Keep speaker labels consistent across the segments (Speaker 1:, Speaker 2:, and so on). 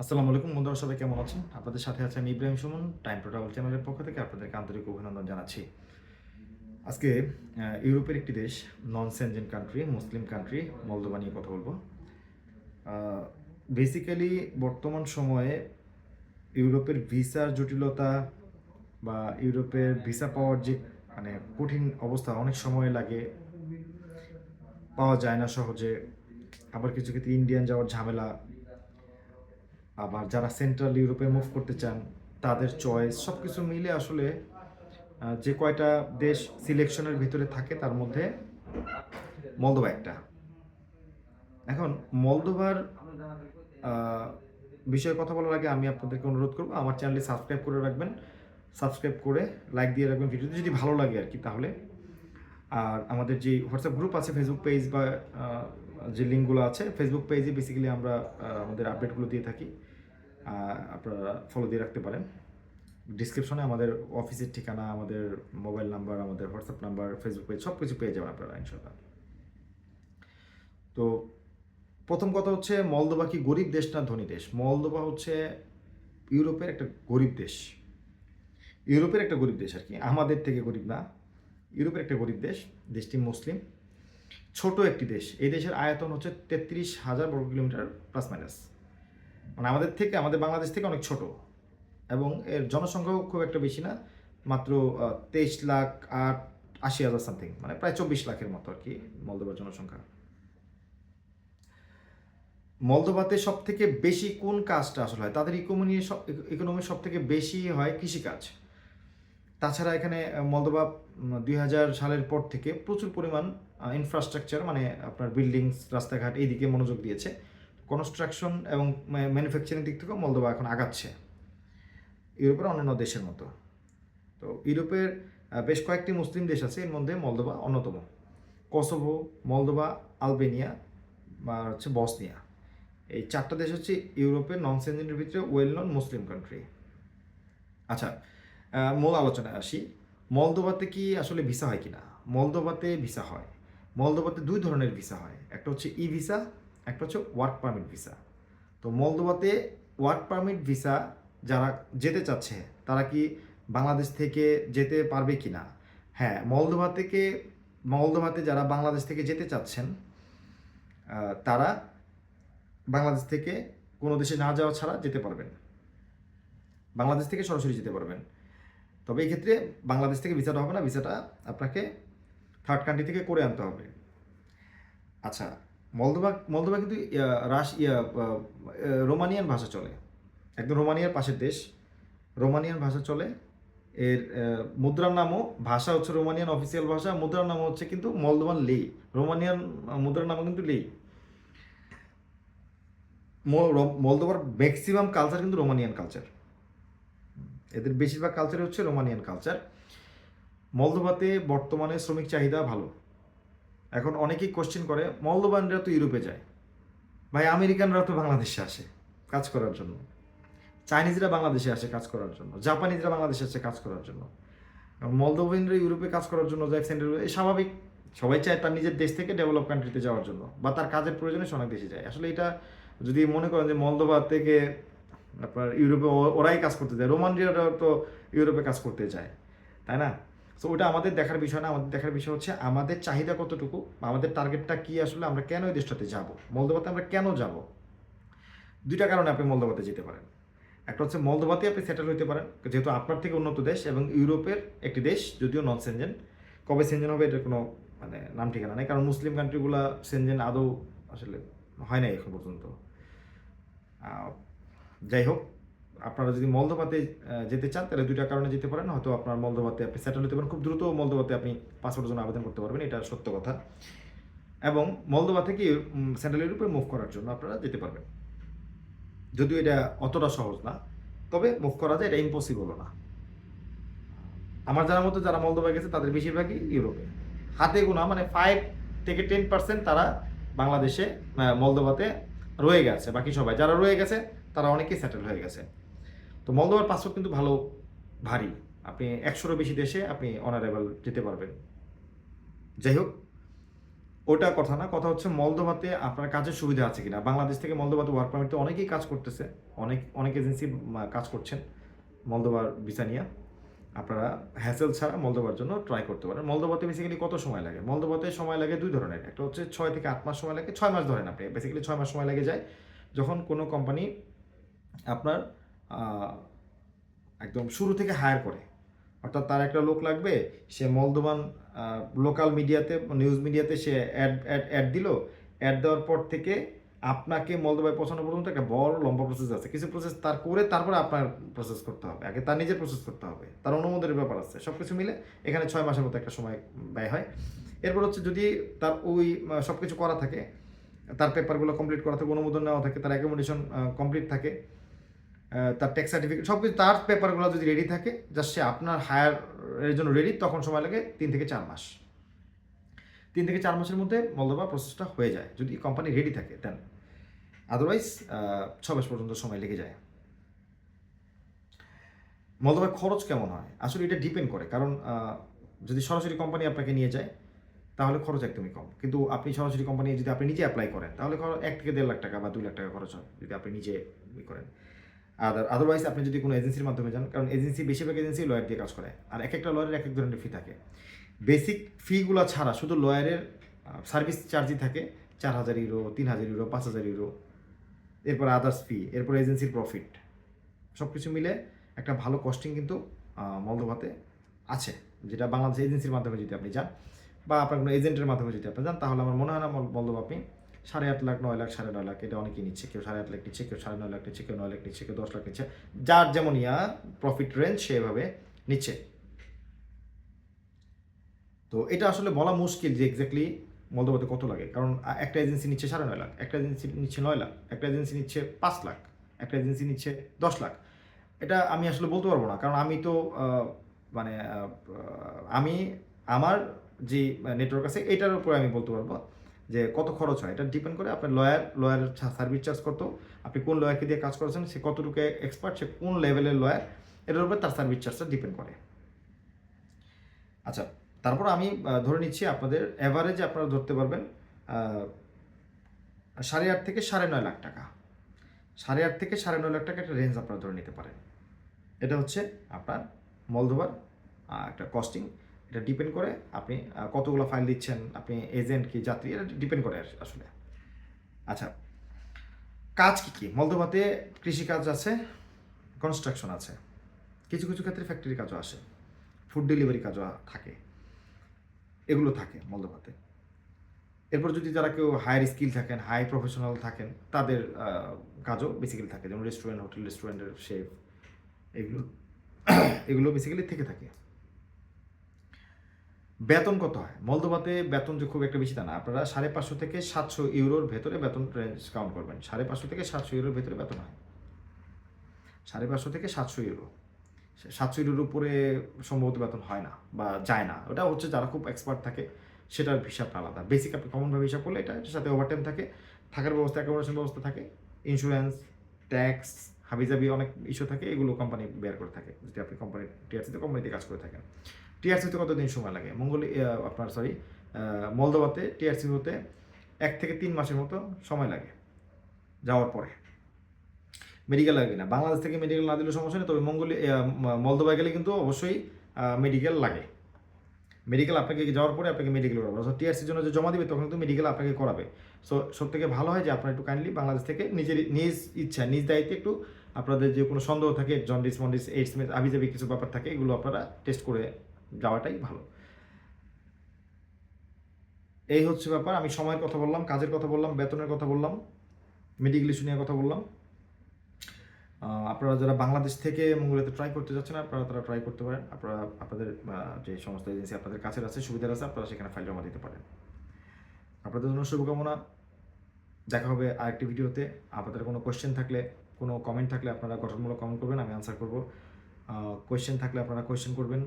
Speaker 1: আসসালামু আলাইকুম বন্ধুরা, সবাই কেমন আছেন? আপনাদের সাথে আছে আমি Ibrahim Suman time to travel চ্যানেলের পক্ষ থেকে আপনাদেরকে আন্তরিক অভিনন্দন জানাচ্ছি। আজকে ইউরোপের একটি দেশ non Schengen country Muslim country Moldova নিয়ে কথা বলব। বেসিক্যালি বর্তমান সময়ে ইউরোপের ভিসার জটিলতা বা ইউরোপের ভিসা পাওয়ার যে মানে কঠিন অবস্থা, অনেক সময় লাগে। পাওয়া যায় না সহজে। আবার কিছু ক্ষেত্রে ইন্ডিয়ান যাওয়ার ঝামেলা আবার যারা সেন্ট্রাল ইউরোপে মুভ করতে চান, তাদের চয়েস সব কিছু মিলে আসলে যে কয়টা দেশ সিলেকশনের ভিতরে থাকে, তার মধ্যে মলদোবা একটা। এখন মলদোবার বিষয়ে কথা বলার আগে আমি আপনাদেরকে অনুরোধ করব, আমার চ্যানেলটি সাবস্ক্রাইব করে রাখবেন। সাবস্ক্রাইব করে লাইক দিয়ে রাখবেন ভিডিওটি যদি ভালো লাগে আর কি তাহলে। আর আমাদের যে হোয়াটসঅ্যাপ গ্রুপ আছে ফেসবুক পেজ বা যে লিঙ্কগুলো আছে ফেসবুক পেজে বেসিক্যালি আমরা আমাদের আপডেটগুলো দিয়ে থাকি। আপনারা ফলো দিয়ে রাখতে পারেন। ডিসক্রিপশনে আমাদের অফিসের ঠিকানা, আমাদের মোবাইল নাম্বার আমাদের হোয়াটসঅ্যাপ নাম্বার ফেসবুক পেজ সব কিছু পেয়ে যাবেন আপনারা ইনশাল্লাহ তো প্রথম কথা হচ্ছে মলদোবা কি গরিব দেশ না ধনী দেশ? মলদোবা হচ্ছে ইউরোপের একটা গরিব দেশ। ইউরোপের একটা গরিব দেশ আর কি, আমাদের থেকে গরিব না। ইউরোপের একটা গরিব দেশ, দেশটি মুসলিম। ছোট একটি দেশ, এই দেশের আয়তন হচ্ছে তেত্রিশ হাজার বর্গ কিলোমিটার প্লাস মাইনাস মানে আমাদের থেকে, আমাদের বাংলাদেশ থেকে অনেক ছোট। এবং এর জনসংখ্যাও খুব একটা বেশি না, মাত্র তেইশ লাখ আট, আশি হাজার সামথিং মানে প্রায় চব্বিশ লাখের মতো আর কি মলদোবার জনসংখ্যা। মলদোবাতে সব থেকে বেশি কোন কাজটা আসলে হয়? তাদের ইকোনমি ইকোনমি সব থেকে বেশি হয় কৃষিকাজ। তাছাড়া এখানে মলদোবা দুই হাজার সালের পর থেকে প্রচুর পরিমাণ ইনফ্রাস্ট্রাকচার মানে আপনার বিল্ডিংস রাস্তাঘাট এই দিকে মনোযোগ দিয়েছে। কনস্ট্রাকশন এবং ম্যানুফ্যাকচারিং দিক থেকেও মলদোবা এখন আগাচ্ছে। ইউরোপের অন্যান্য দেশের মতো। তো ইউরোপের বেশ কয়েকটি মুসলিম দেশ আছে, এর মধ্যে মলদোবা অন্যতম। কসোভো মলদোবা আলবেনিয়া বা হচ্ছে বসনিয়া এই চারটা দেশ হচ্ছে ইউরোপের নন সেঞ্জেনের ভিতরে ওয়েল নন মুসলিম কান্ট্রি আচ্ছা মূল আলোচনায় আসি। মলদোবাতে কি আসলে ভিসা হয় কিনা? মলদোবাতে ভিসা হয়। মলদোবাতে দুই ধরনের ভিসা হয়। একটা হচ্ছে ই ভিসা একটা হচ্ছে ওয়ার্ক পারমিট ভিসা তো মলদোবাতে ওয়ার্ক পারমিট ভিসা যারা যেতে চাচ্ছে, তারা কি বাংলাদেশ থেকে যেতে পারবে কি না হ্যাঁ মলদোভা থেকে, মলদোভাতে যারা বাংলাদেশ থেকে যেতে চাচ্ছেন তারা বাংলাদেশ থেকে কোনো দেশে না যাওয়া ছাড়া যেতে পারবেন। বাংলাদেশ থেকে সরাসরি যেতে পারবেন। তবে এই ক্ষেত্রে বাংলাদেশ থেকে ভিসাটা হবে না, ভিসাটা আপনাকে থার্ড কান্ট্রি থেকে করে আনতে হবে। আচ্ছা মলদোভা মলদোভা কিন্তু রাশ রোমানিয়ান ভাষা চলে। একদম রোমানিয়ার পাশের দেশ। রোমানিয়ান ভাষা চলে। এর মুদ্রার নামও, ভাষা হচ্ছে রোমানিয়ান অফিসিয়াল ভাষা, মুদ্রার নামও হচ্ছে কিন্তু মলদোভান লি। রোমানিয়ান, মুদ্রার নামও কিন্তু লি। মল- মলদোভার ম্যাক্সিমাম কালচার কিন্তু রোমানিয়ান কালচার এদের বেশিরভাগ কালচার হচ্ছে রোমানিয়ান কালচার মলদোভাতে বর্তমানে শ্রমিক চাহিদা ভালো। এখন অনেকেই কোশ্চেন করে, মলদোবানরা তো ইউরোপে যায়। ভাই আমেরিকানরা তো বাংলাদেশে আসে কাজ করার জন্য। চাইনিজরা বাংলাদেশে আসে কাজ করার জন্য। জাপানিজরা বাংলাদেশে আসে কাজ করার জন্য। মলদোভিনরা ইউরোপে কাজ করার জন্য যায় সেন্টার স্বাভাবিক। সবাই চায় তার নিজের দেশ থেকে ডেভেলপ কান্ট্রিতে যাওয়ার জন্য বা তার কাজের প্রয়োজনে অনেক দেশে যায়। আসলে এটা যদি মনে করেন যে মলদোবা থেকে আপনার ইউরোপে ওরাই কাজ করতে যায়, রোমানরা তো ইউরোপে কাজ করতে যায়, তাই না? তো ওটা আমাদের দেখার বিষয় না, আমাদের দেখার বিষয় হচ্ছে আমাদের চাহিদা কতটুকু বা আমাদের টার্গেটটা কি আসলে আমরা কেন এই দেশটাতে যাব? মলদোভাতে আমরা কেন যাব? দুইটা কারণে আপনি মলদোভাতে যেতে পারেন। একটা হচ্ছে মলদোভাতে আপনি সেটেল হতে পারেন, যেহেতু আপনার থেকে উন্নত দেশ এবং ইউরোপের একটি দেশ, যদিও নন সেনজেন কবে সেনজেন হবে এটার কোনো মানে নাম ঠিকানা নেই, কারণ মুসলিম কান্ট্রিগুলো সেনজেন আদৌ আসলে হয় নাই এখন পর্যন্ত। যাই হোক আপনারা যদি মলদোভাতে যেতে চান তাহলে দুইটা কারণে যেতে পারেন। হয়তো আপনার মলদোভাতে আপনি সেটেল হতে পারেন। খুব দ্রুত মলদোভাতে আপনি পাসপোর্টের জন্য আবেদন করতে পারবেন। এটা সত্য কথা। এবং মলদোভা থেকে সেন্ট্রাল ইউরোপে মুভ করার জন্য আপনারা যেতে পারবেন। যদিও এটা অতটা সহজ না তবে মুভ করা যায় এটা ইম্পসিবলও না। আমার জানার মতো যারা মলদোভা গেছে তাদের বেশিরভাগই ইউরোপে। হাতে গোনা মানে ফাইভ থেকে টেন পার্সেন্ট তারা বাংলাদেশে আহ, মলদোভাতে রয়ে গেছে। বাকি সবাই যারা রয়ে গেছে তারা অনেকেই সেটেল হয়ে গেছে। তো মলদোভার পাসপোর্ট কিন্তু ভালো, ভারী। আপনি একশোরও বেশি দেশে আপনি অনারেবল যেতে পারবেন। যাই হোক, ওটা কথা না, কথা হচ্ছে মলদোভাতে আপনার কাজের সুবিধা আছে কিনা। বাংলাদেশ থেকে মলদোভাতে ওয়ার্ক পারমিটে অনেকেই কাজ করতেছে। অনেক অনেক এজেন্সি কাজ করছেন মলদোবার ভিসা নিয়ে। আপনারা হ্যাসেল ছাড়া মলদোবার জন্য ট্রাই করতে পারেন। মলদোবাতে বেসিক্যালি কত সময় লাগে? মলদোবাতে সময় লাগে দুই ধরনের। একটা হচ্ছে ছয় থেকে আট মাস সময় লাগে, ছয় মাস ধরেন আপনি। বেসিক্যালি ছয় মাস সময় লেগে যায়। যখন কোনো কোম্পানি আপনার একদম শুরু থেকে হায়ার করে। অর্থাৎ তার একটা লোক লাগবে, সে মলদোবান লোকাল মিডিয়াতে নিউজ মিডিয়াতে সে অ্যাড অ্যাড অ্যাড দিল। অ্যাড দেওয়ার পর থেকে আপনাকে মলদোবায় পৌঁছানো পর্যন্ত একটা বড় লম্বা প্রসেস আছে। কিছু প্রসেস তার করে তারপরে আপনার প্রসেস করতে হবে। আগে তার নিজের প্রসেস করতে হবে। তার অনুমোদনের ব্যাপার আছে। সব কিছু মিলে এখানে ছয় মাসের মতো একটা সময় ব্যয় হয়। এরপর হচ্ছে যদি তার ওই সব কিছু করা থাকে, তার পেপারগুলো কমপ্লিট করা থাকে, অনুমোদন নেওয়া থাকে, তার অ্যাকোমোডেশন কমপ্লিট থাকে তার ট্যাক্স সার্টিফিকেট সব কিছু তার পেপারগুলো যদি রেডি থাকে জাস্ট সে আপনার হায়ার এর জন্য রেডি তখন সময় লাগে তিন থেকে চার মাস। তিন থেকে চার মাসের মধ্যে মলদোবা প্রসেসটা হয়ে যায়। যদি কোম্পানি রেডি থাকে দেন আদারওয়াইজ ছ মাস পর্যন্ত সময় লেগে যায়। মলদোবার খরচ কেমন হয়? আসলে এটা ডিপেন্ড করে। কারণ যদি সরাসরি কোম্পানি আপনাকে নিয়ে যায়, তাহলে খরচ একদমই কম। কিন্তু আপনি সরাসরি কোম্পানি যদি আপনি নিজে অ্যাপ্লাই করেন, তাহলে এক থেকে দেড় লাখ টাকা বা দুই লাখ টাকা খরচ হয়, যদি আপনি নিজে করেন। আর আদারওয়াইজ আপনি যদি কোনো এজেন্সির মাধ্যমে যান, কারণ এজেন্সি বেশিরভাগ এজেন্সি লয়ার দিয়ে কাজ করে। আর এক একটা লয়ারের এক এক ধরনের ফি থাকে। বেসিক ফিগুলো ছাড়া শুধু লয়ারের সার্ভিস চার্জই থাকে চার হাজার ইউরো তিন হাজার ইউরো পাঁচ হাজার ইউরো এরপর আদার্স ফি এরপর এজেন্সির প্রফিট সব কিছু মিলে একটা ভালো কস্টিং কিন্তু মলদোভাতে আছে। যেটা বাংলাদেশ এজেন্সির মাধ্যমে যদি আপনি যান বা আপনার কোনো এজেন্টের মাধ্যমে যদি আপনি যান, তাহলে আমার মনে হয় না মল- মলদোভা আপনি সাড়ে আট লাখ, নয় লাখ, সাড়ে নয় লাখ, এটা অনেকেই নিচ্ছে। কেউ সাড়ে আট লাখ নিচ্ছে, কেউ সাড়ে নয় লাখ নিচ্ছে, কেউ নয় লাখ নিচ্ছে, কেউ দশ লাখ নিচ্ছে। যার যেমন ইয়া প্রফিট রেঞ্জ সেভাবে নিচ্ছে। তো এটা আসলে বলা মুশকিল যে এক্স্যাক্টলি মলদোভাতে কত লাগে। কারণ একটা এজেন্সি নিচ্ছে সাড়ে নয় লাখ, একটা এজেন্সি নিচ্ছে নয় লাখ, একটা এজেন্সি নিচ্ছে পাঁচ লাখ, একটা এজেন্সি নিচ্ছে দশ লাখ। এটা আমি আসলে বলতে পারব না। কারণ আমি তো মানে আমি, আমার যে নেটওয়ার্ক আছে, এটার উপরে আমি বলতে পারব। যে কত খরচ হয়, এটা ডিপেন্ড করে আপনার লয়ার লয়ারের সার্ভিস চার্জ কত, আপনি কোন লয়ারকে দিয়ে কাজ করেছেন, সে কতটুকু এক্সপার্ট সে কোন লেভেলের লয়ার এটার উপরে তার সার্ভিস চার্জটা ডিপেন্ড করে। আচ্ছা তারপর আমি ধরে নিচ্ছি আপনাদের অ্যাভারেজে আপনারা ধরতে পারবেন সাড়ে আট থেকে সাড়ে নয় লাখ টাকা। সাড়ে আট থেকে সাড়ে নয় লাখ টাকা একটা রেঞ্জ আপনারা ধরে নিতে পারেন। এটা হচ্ছে আপনার মলদোবার একটা কস্টিং এটা ডিপেন্ড করে আপনি কতগুলো ফাইল দিচ্ছেন, আপনি এজেন্ট কি, যাত্রী, এটা ডিপেন্ড করে আস- আসলে। আচ্ছা কাজ কি কি? মলদোভাতে কৃষিকাজ আছে কনস্ট্রাকশন আছে। কিছু কিছু ক্ষেত্রে ফ্যাক্টরি কাজও আসে। ফুড ডেলিভারি কাজও থাকে। এগুলো থাকে মলদোভাতে। এরপর যদি যারা কেউ হায়ার স্কিল থাকেন হাই প্রফেশনাল থাকেন, তাদের কাজও বেসিক্যালি থাকে। যেমন রেস্টুরেন্ট হোটেল রেস্টুরেন্টের শেফ এগুলো এগুলো বেসিক্যালি থেকে থাকে। বেতন কত হয়? মলদোভাতে বেতন যে খুব একটা বেশি তা না। আপনারা সাড়ে পাঁচশো থেকে সাতশো ইউরোর ভেতরে বেতন রেঞ্জ কাউন্ট করবেন। সাড়ে পাঁচশো থেকে সাতশো ইউরোর ভেতরে বেতন হয়। সাড়ে পাঁচশো থেকে সাতশো ইউরো। সাতশো ইউরোর উপরে সম্ভবত বেতন হয় না বা যায় না। ওটা হচ্ছে যারা খুব এক্সপার্ট থাকে, সেটার হিসাবটা আলাদা। বেসিক আপনি কমনভাবে হিসাব করলে এটা সাথে ওভারটাইম থাকে, থাকার ব্যবস্থা অ্যাকোমোডেশন ব্যবস্থা থাকে ইন্স্যুরেন্স ট্যাক্স হাবিজাবি অনেক ইস্যু থাকে, এগুলো কোম্পানি বেয়ার করে থাকে। যদি আপনি কোম্পানি টিআরসিতে কোম্পানিতে কাজ করে থাকেন। টিআরসিতে কতদিন সময় লাগে? মঙ্গল আপনার সরি মলদোবাতে টিআরসি হতে এক থেকে তিন মাসের মতো সময় লাগে যাওয়ার পরে। মেডিকেল লাগে না বাংলাদেশ থেকে মেডিকেল না দিলেও সমস্যা নেই, তবে মঙ্গলে মলদোবায় গেলে কিন্তু অবশ্যই মেডিকেল লাগে। মেডিকেল আপনাকে যাওয়ার পরে আপনাকে মেডিকেল করাবে। অর্থাৎ টিআরসির জন্য যে জমা দিবে, তখন কিন্তু মেডিকেল আপনাকে করাবে। সো সব থেকে ভালো হয় যে আপনার একটু কাইন্ডলি বাংলাদেশ থেকে নিজের নিজ ইচ্ছা, নিজ দায়িত্বে একটু আপনাদের যে কোনো সন্দেহ থাকে জন্ডিস মন্ডিস এইডস আবিজাবি কিছু ব্যাপার থাকে, এগুলো আপনারা টেস্ট করে যাওয়াটাই ভালো। এই হচ্ছে ব্যাপার। আমি সময়ের কথা বললাম, কাজের কথা বললাম, বেতনের কথা বললাম মেডিকেল ইস্যু নিয়ে কথা বললাম। আপনারা যারা বাংলাদেশ থেকে মঙ্গলাতে ট্রাই করতে যাচ্ছেন, আপনারা তারা ট্রাই করতে পারেন। আপনারা, আপনাদের যে সমস্ত এজেন্সি আপনাদের কাছে আছে, সুবিধার আছে, আপনারা সেখানে ফাইল জমা দিতে পারেন। আপনাদের জন্য শুভকামনা। দেখা হবে আরেকটি ভিডিওতে। আপনাদের কোনো কোয়েশ্চেন থাকলে, কোনো কমেন্ট থাকলে আপনারা গঠনমূলক কমেন্ট করবেন, আমি আনসার করব। কোয়েশ্চেন থাকলে আপনারা কোয়েশ্চেন করবেন।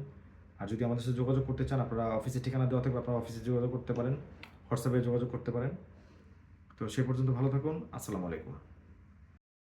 Speaker 1: আর যদি আমাদের সাথে যোগাযোগ করতে চান, আপনারা অফিসের ঠিকানা দেওয়া থাকবে, আপনারা অফিসে যোগাযোগ করতে পারেন হোয়াটসঅ্যাপে যোগাযোগ করতে পারেন। তো সে পর্যন্ত ভালো থাকুন, আসসালামু আলাইকুম।